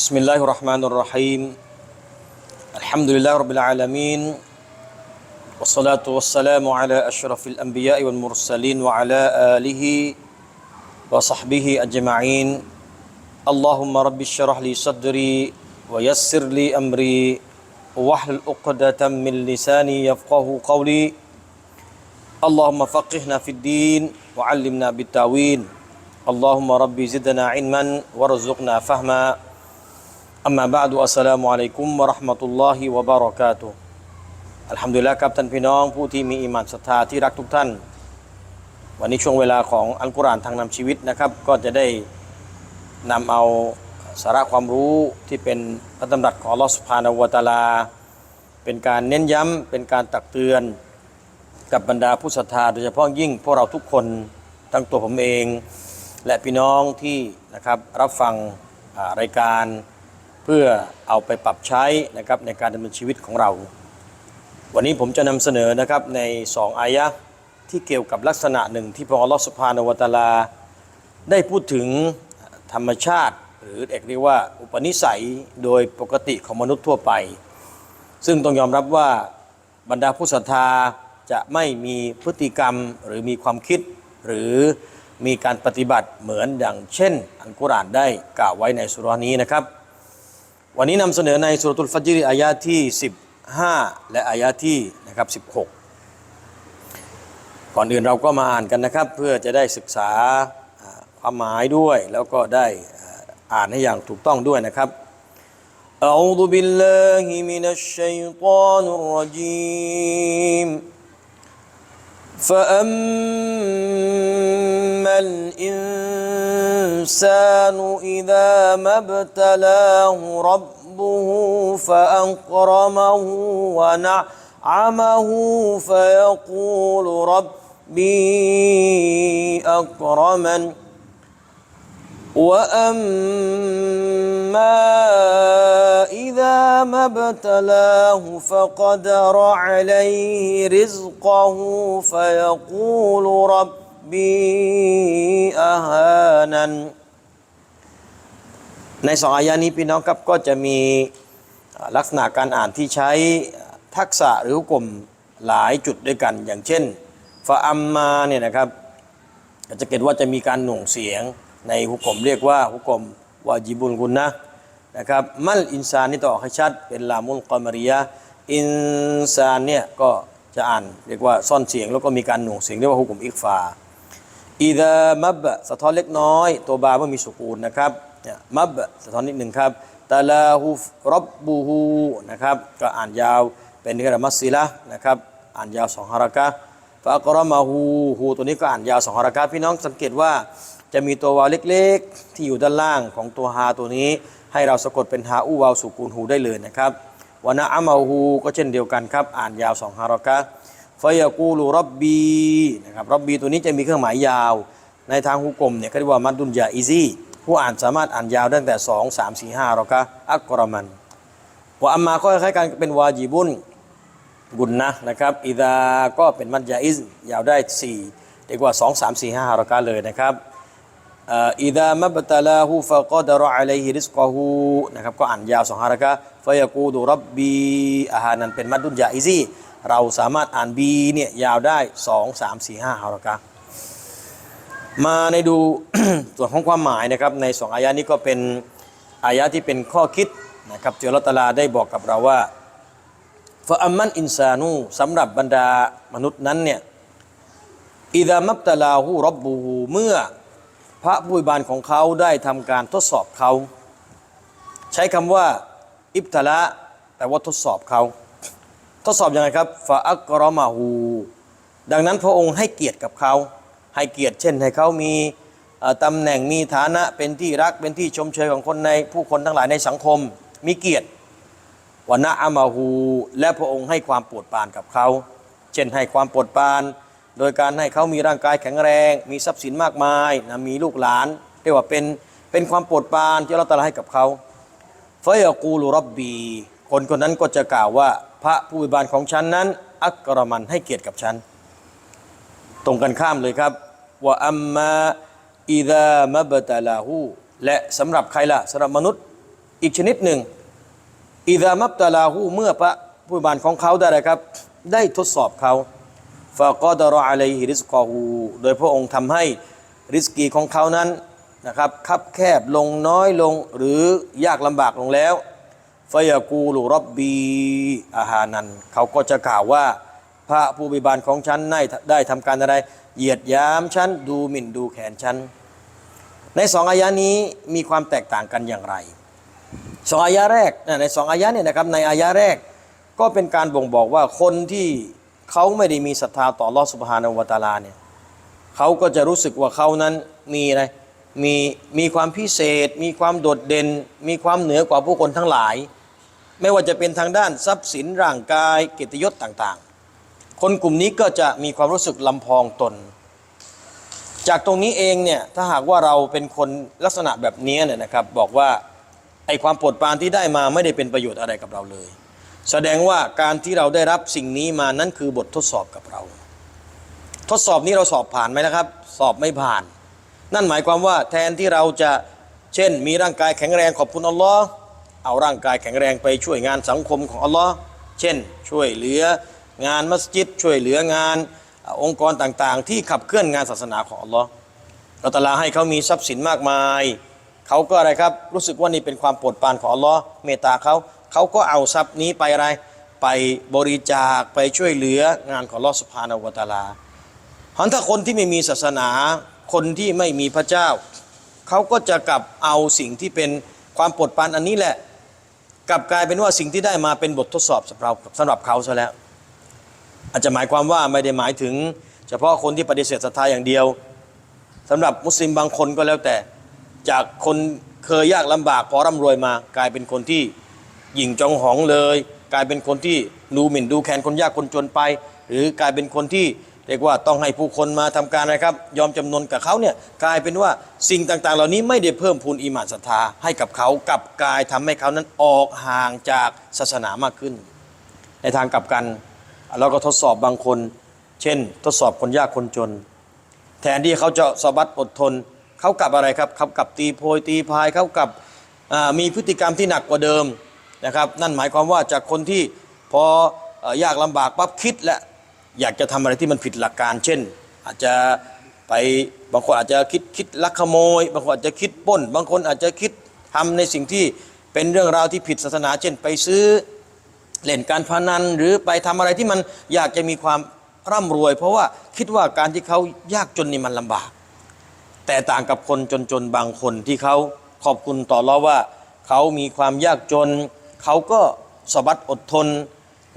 بسم الله الرحمن الرحيم الحمد لله رب العالمين والصلاة والسلام على أشرف الأنبياء والمرسلين وعلى آله وصحبه أجمعين اللهم رب اشرح لي صدري ويسر لي أمري واحلل عقدة من لساني يفقه قولي اللهم فقهنا في الدين وعلمنا بالتاويل اللهم ربي زدنا علما وارزقنا فهما أما بعد السلام عليكم ورحمة الله وبركاته อัลฮัมดุลิลละครับท่านพี่น้องผู้ที่มีอิมานศรัทธาที่รักทุกท่าน วันนี้ช่วงเวลาของอัลกุรอานทางนำชีวิตนะครับ ก็จะได้นำเอาสาระความรู้ที่เป็นพระดำรัสของอัลลอฮฺสุภาณวะตะอาลา เป็นการเน้นย้ำเป็นการตักเตือน กับบรรดาผู้ศรัทธาโดยเฉพาะยิ่งพวกเราทุกคนทั้งตัวผมเอง และพี่น้องที่นะครับรับฟังอ่ารายการ เพื่อเอาไปปรับใช้นะครับในการดำเนินชีวิตของเรา วันนี้ผมจะนำเสนอนะครับในสองอายะที่เกี่ยวกับลักษณะหนึ่งที่พระอัลลอฮฺสุภาณวตาลา ได้พูดถึงธรรมชาติ หรือเอกเรียกว่าอุปนิสัยโดยปกติของมนุษย์ทั่วไป ซึ่งต้องยอมรับว่าบรรดาผู้ศรัทธาจะไม่มีพฤติกรรมหรือมีความคิด หรือมีการปฏิบัติเหมือนอย่างเช่น อัลกุรอานได้กล่าวไว้ในสุรานี้นะครับ วันนี้นำเสนอในสุรตุลฟัจริอายะที่ 15 และอายะที่นะครับ 16 ก่อนอื่นเราก็มาอ่านกันนะครับ เพื่อจะได้ศึกษาอ่าความหมายด้วย แล้วก็ได้อ่าอ่านให้อย่างถูกต้องด้วยนะครับ أعوذ بالله من الشيطان الرجيم فأما الإنسان إذا ما ابتلاه ربه فأكرمه ونعمه فيقول ربي أكرمن. وأما إذا ما ابتلاه فقدر عليه رزقه فيقول ربي บีอาฮานันในสองอายานี้พี่น้องครับก็จะมีลักษณะการอ่านที่ใช้ทักษะหรือกลุ่มหลายจุดด้วยกัน อย่างเช่นฟาอัมมาเนี่ยนะครับจะเกิดว่าจะมีการหน่วงเสียงในหุกมเรียกว่าหุกมวาจิบุลกุณนะนะครับมัลอินซานนี่ต่อให้ชัด เป็นลามุลกอมริยาอินซานเนี่ยก็จะอ่านเรียกว่าซ่อนเสียงแล้วก็มีการหน่วงเสียงเรียกว่าหุกมอิกฟา อีดามับสะท้อนเล็กน้อย ตัวบาเมื่อมีสุกูลนะครับมับสะท้อนนิดหนึ่งครับตาลาฮูรับบูฮูนะครับก็อ่านยาวเป็นนิกรามัสซิละนะครับอ่านยาวสองฮารากะฟะกรมาฮูฮูตัวนี้ก็อ่านยาวสองฮารากาพี่น้องสังเกตว่าจะมีตัววาวเล็กๆ ที่อยู่ด้านล่างของตัวฮาตัวนี้ ให้เราสะกดเป็นฮาอูวาวสุกูลฮูได้เลยนะครับวานะอามาฮูก็เช่นเดียวกันครับ อ่านยาวสองฮารากะ ฟยากูลูรับบีนะครับรับบีตัวนี้จะมีเครื่องหมายยาว ในทางฮุกกลมเนี่ยเขาเรียกว่ามัดดุนยาอีซีผู้อ่านสามารถอ่านยาวตั้งแต่สองสามสี่ห้ารากะอักกรมันว่าอัมมาก็คล้ายๆกันเป็นวาจิบุนกุนนะนะครับอิดาก็เป็นมัดยาอิสยาวได้4เรียกว่า 2 3 4 5ฮารากาเลยนะครับอิดามับตะลาฮูฟะกอดรออะลัยฮิริสกอฮูนะครับก็อ่านยาว2ฮารากาฟะยากูดูรับบีอาหารนั้นเป็นมัดดุนยาอิซี เราสามารถอ่านบีเนี่ยยาวได้2 3 4 5ฮารากามาในดูส่วนของความหมายนะครับในสองอายะนี้ก็เป็นอายะที่เป็นข้อคิดนะครับที่อัลเลาะห์ตลาได้บอกกับเราว่าฟะอัมมันอินซานูสำหรับบรรดามนุษย์นั้นเนี่ยอิดามับตะลาหูรับบูฮูเมื่อพระผู้บิบาลของเขาได้ทำการทดสอบเขา ใช้คำว่า อิบตะละแปลว่าทดสอบเขา ทดสอบยังไงครับฟะอักรอมาฮูดังนั้นพระองค์ให้เกียรติกับเขา ให้เกียรติเช่น ให้เขามีเอ่อตำแหน่งมีฐานะเป็นที่รักเป็นที่ชมเชยของคนในผู้คนทั้งหลายในสังคม มีเกียรติวนะอามาฮูและพระองค์ให้ความโปรดปรานกับเขา เช่นให้ความโปรดปราน โดยการให้เขามีร่างกายแข็งแรง มีทรัพย์สินมากมายนะมีลูกหลานเรียกว่าเป็นเป็นความโปรดปรานที่เราตรัสให้กับเขาฟยกูลูรับบีคนคนนั้นก็จะกล่าวว่า พระผู้บิบาลของฉันนั้น อักรมันให้เกียรติกับฉัน ตรงกันข้ามเลยครับว่าอัมมาอิดามะบตะลาหูและสำหรับใครล่ะสำหรับมนุษย์อีกชนิดหนึ่งอิดามับตะลาหูเมื่อพระผู้บานของเขาได้ไครับ ได้ทดสอบเขาฟะกอดรออะลัยฮิริสกอฮูโดยพระองค์ทำให้ริสกีของเขานั้นนะครับคับแคบลงน้อยลงหรือยากลำบากลงแล้ว ฟยากูลูรับบีอาหานัน เขาก็จะกล่าวว่า พระผู้บิบาลของฉันได้ได้ทำการอะไร เหยียดยามฉัน ดูหมิ่นดูแขนฉัน ในสองอายะนี้มีความแตกต่างกันอย่างไรสองอายะแรกในสองอายะเนี่ยนะครับในอายะแรกก็เป็นการบ่งบอกว่าคนที่เขาไม่ได้มีศรัทธาต่อลอสุบฮานาวตาลาเนี่ยเขาก็จะรู้สึกว่าเขานั้นมีอะไรมีมีความพิเศษ มีความโดดเด่น มีความเหนือกว่าผู้คนทั้งหลาย ไม่ว่าจะเป็นทางด้านทรัพย์สินร่างกายเกียรติยศต่างๆ คนกลุ่มนี้ก็จะมีความรู้สึกลำพองตน จากตรงนี้เองเนี่ยถ้าหากว่าเราเป็นคนลักษณะแบบนี้เนี่ยนะครับ บอกว่าไอความโปรดปรานที่ได้มาไม่ได้เป็นประโยชน์อะไรกับเราเลย แสดงว่าการที่เราได้รับสิ่งนี้มานั้นคือบททดสอบกับเรา ทดสอบนี้เราสอบผ่านไหมนะครับ สอบไม่ผ่าน นั่นหมายความว่าแทนที่เราจะเช่น มีร่างกายแข็งแรงขอบคุณอัลลอฮ์ เอาร่างกายแข็งแรงไปช่วยงานสังคมของอัลลอฮ์เช่น ช่วยเหลืองานมัสยิด ช่วยเหลืองานองค์กรต่างๆ ที่ขับเคลื่อนงานศาสนาของอัลลอฮ์เราตะลาให้เขามีทรัพย์สินมากมาย เขาก็อะไรครับ รู้สึกว่านี่เป็นความโปรดปรานของอัลลอฮ์เมตตาเขาเขาก็เอาทรัพย์นี้ไปอะไร ไปบริจาคไปช่วยเหลืองานของอัลลอฮ์สุภาณวตะอาลาเพราะถ้าคนที่ไม่มีศาสนา คนที่ไม่มีพระเจ้า เขาก็จะกลับเอาสิ่งที่เป็นความโปรดปรานอันนี้แหละ กลับกลายเป็นว่าสิ่งที่ได้มาเป็นบททดสอบสำหรับสำหรับเขาซะแล้ว อาจจะหมายความว่าไม่ได้หมายถึง เฉพาะคนที่ปฏิเสธศรัทธาอย่างเดียวสำหรับมุสลิมบางคนก็แล้วแต่จากคนเคยยากลำบากพอร่ำรวยมา กลายเป็นคนที่หยิ่งจองหองเลย กลายเป็นคนที่ดูหมิ่นดูแคลนคนยากคนจนไป หรือกลายเป็นคนที่ เรียกว่าต้องให้ผู้คนมาทำการนะครับ ยอมจำนนกับเขาเนี่ยกลายเป็นว่าสิ่งต่างๆ เหล่านี้ไม่ได้เพิ่มพูนอีหมานศรัทธาให้กับเขากลับกลายทำให้เขานั้นออกห่างจากศาสนามากขึ้น ในทางกลับกันเราก็ทดสอบบางคน เช่น ทดสอบคนยากคนจน แทนที่เขาจะสบัดอดทนเขากลับอะไรครับเขากลับตีโพยตีพายเขากลับมีพฤติกรรมที่หนักกว่าเดิมนะครับ นั่นหมายความว่าจากคนที่พออยากลำบากปั๊บคิดและ อยากจะทำอะไรที่มันผิดหลักการ เช่น อาจจะไปบางคนอาจจะคิดคิดลักขโมย บางคนอาจจะคิดปล้น บางคนอาจจะคิดทำในสิ่งที่เป็นเรื่องราวที่ผิดศาสนา เช่น ไปซื้อเล่นการพนันหรือไปทำอะไรที่มันอยากจะมีความร่ำรวย เพราะว่าคิดว่าการที่เขายากจนนี่มันลำบาก แต่ต่างกับคนจนๆบางคนที่เขาขอบคุณต่อเราว่า เขามีความยากจน เขาก็สบัดอดทน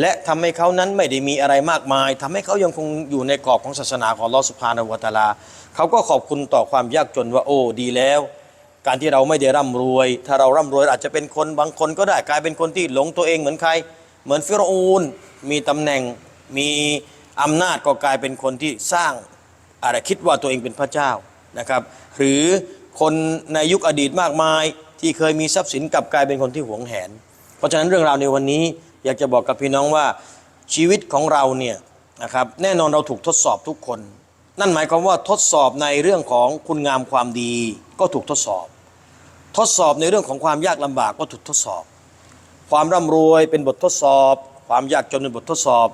และทำให้เขานั้นไม่ได้มีอะไรมากมายทำให้เขายังคงอยู่ในกรอบของศาสนาของลอสุภาณวตาลาเขาก็ขอบคุณต่อความยากจนว่าโอ้ดีแล้ว การที่เราไม่ได้ร่ำรวย ถ้าเราร่ำรวยอาจจะเป็นคนบางคนก็ได้กลายเป็นคนที่หลงตัวเองเหมือนใคร เหมือนฟิโรอูนมีตำแหน่งมีอำนาจก็กลายเป็นคนที่สร้างอะไรคิดว่าตัวเองเป็นพระเจ้านะครับ หรือคนในยุคอดีตมากมาย ที่เคยมีทรัพย์สินกลับกลายเป็นคนที่หวงแหน เพราะฉะนั้นเรื่องราวในวันนี้ อยากจะบอกกับพี่น้องว่าชีวิตของเราเนี่ยนะครับแน่นอนเราถูกทดสอบทุกคน นั่นหมายความว่าทดสอบในเรื่องของคุณงามความดีก็ถูกทดสอบ ทดสอบในเรื่องของความยากลำบากก็ถูกทดสอบ ความร่ำรวยเป็นบททดสอบ ความยากจนเป็นบททดสอบ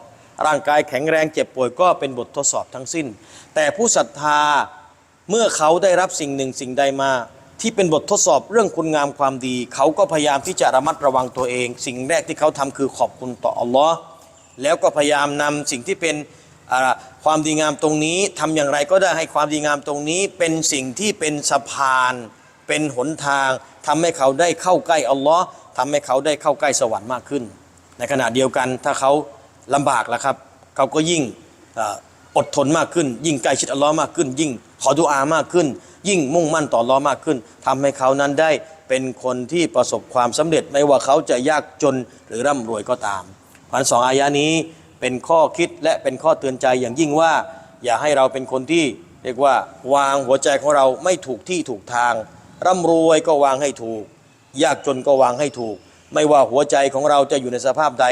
ร่างกายแข็งแรงเจ็บป่วยก็เป็นบททดสอบทั้งสิ้น แต่ผู้ศรัทธาเมื่อเขาได้รับสิ่งหนึ่งสิ่งใดมา ที่เป็นบททดสอบเรื่องคุณงามความดี เขาก็พยายามที่จะระมัดระวังตัวเอง สิ่งแรกที่เขาทำคือขอบคุณต่ออัลลอฮ์แล้วก็พยายามนำสิ่งที่เป็นความดีงามตรงนี้ทำอย่างไรก็ได้ให้ความดีงามตรงนี้ เป็นสิ่งที่เป็นสะพาน เป็นหนทางทำให้เขาได้เข้าใกล้อัลลอฮ์ทำให้เขาได้เข้าใกล้สวรรค์มากขึ้น ในขณะเดียวกันถ้าเขาลำบากแล้วครับ เขาก็ยิ่ง อดทนมากขึ้น ยิ่งใกล้ชิดอัลลอฮ์มากขึ้น ยิ่งขอดุอามากขึ้น ยิ่งมุ่งมั่นต่ออัลลอฮ์มากขึ้นทำให้เขานั้นได้เป็นคนที่ประสบความสำเร็จไม่ว่าเขาจะยากจนหรือร่ำรวยก็ตามพันสองอายะนี้เป็นข้อคิดและเป็นข้อเตือนใจอย่างยิ่งว่า อย่าให้เราเป็นคนที่เรียกว่าวางหัวใจของเราไม่ถูกที่ถูกทาง ร่ำรวยก็วางให้ถูก ยากจนก็วางให้ถูก ไม่ว่าหัวใจของเราจะอยู่ในสภาพใด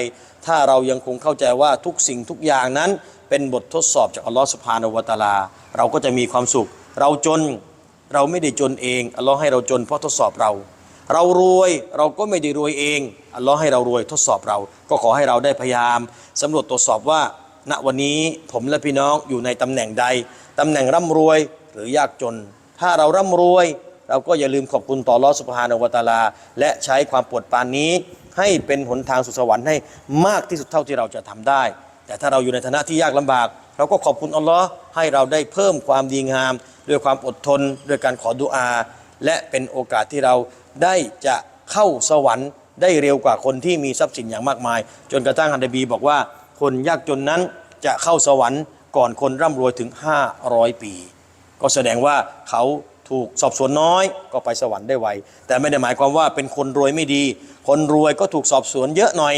ถ้าเรายังคงเข้าใจว่าทุกสิ่งทุกอย่างนั้น เป็นบททดสอบจากอัลลอฮฺสุภาณวตาลา เราก็จะมีความสุข เราจนเราไม่ได้จนเองอัลลอฮ์ให้เราจนเพราะทดสอบเรา เรารวยเราก็ไม่ได้รวยเองอัลลอฮ์ให้เรารวยทดสอบเรา ก็ขอให้เราได้พยายามสำรวจตรวจสอบว่า ณวันนี้ผมและพี่น้องอยู่ในตำแหน่งใดตำแหน่งร่ำรวยหรือยากจน ถ้าเราร่ำรวย เราก็อย่าลืมขอบคุณต่อลอสุภาานวตาลา และใช้ความปวดปานนี้ ให้เป็นหนทางสู่สวรรค์ให้มากที่สุดเท่าที่เราจะทำได้ แต่ถ้าเราอยู่ในฐานะที่ยากลำบาก เราก็ขอบคุณอัลลอฮ์ให้เราได้เพิ่มความดีงาม ด้วยความอดทนด้วยการขอดุอา และเป็นโอกาสที่เราได้จะเข้าสวรรค์ได้เร็วกว่าคนที่มีทรัพย์สินอย่างมากมาย จนกระทั่งฮันนบีบอกว่าคนยากจนนั้นจะเข้าสวรรค์ก่อนคนร่ำรวยถึง 500 ปี ก็แสดงว่าเขาถูกสอบสวนน้อยก็ไปสวรรค์ได้ไวแต่ไม่ได้หมายความว่าเป็นคนรวยไม่ดี คนรวยก็ถูกสอบสวนเยอะหน่อย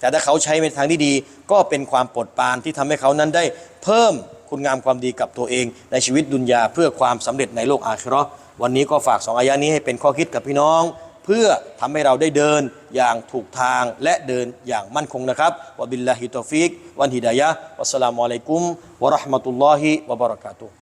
แต่ถ้าเขาใช้ในทางที่ดี ก็เป็นความปลดปานที่ทำให้เขานั้นได้เพิ่มคุณงามความดีกับตัวเอง ในชีวิตดุนยาเพื่อความสำเร็จในโลกอาคิราะห์วันนี้ก็ฝากสองอายะนี้ให้เป็นข้อคิดกับพี่น้อง เพื่อทำให้เราได้เดินอย่างถูกทางและเดินอย่างมั่นคงนะครับวะบิลลาฮิตอฟิกวันฮิดายะวัสสลามุอะลัยกุมวะราะห์มะตุลลอฮิวะบะเราะกาตุฮ์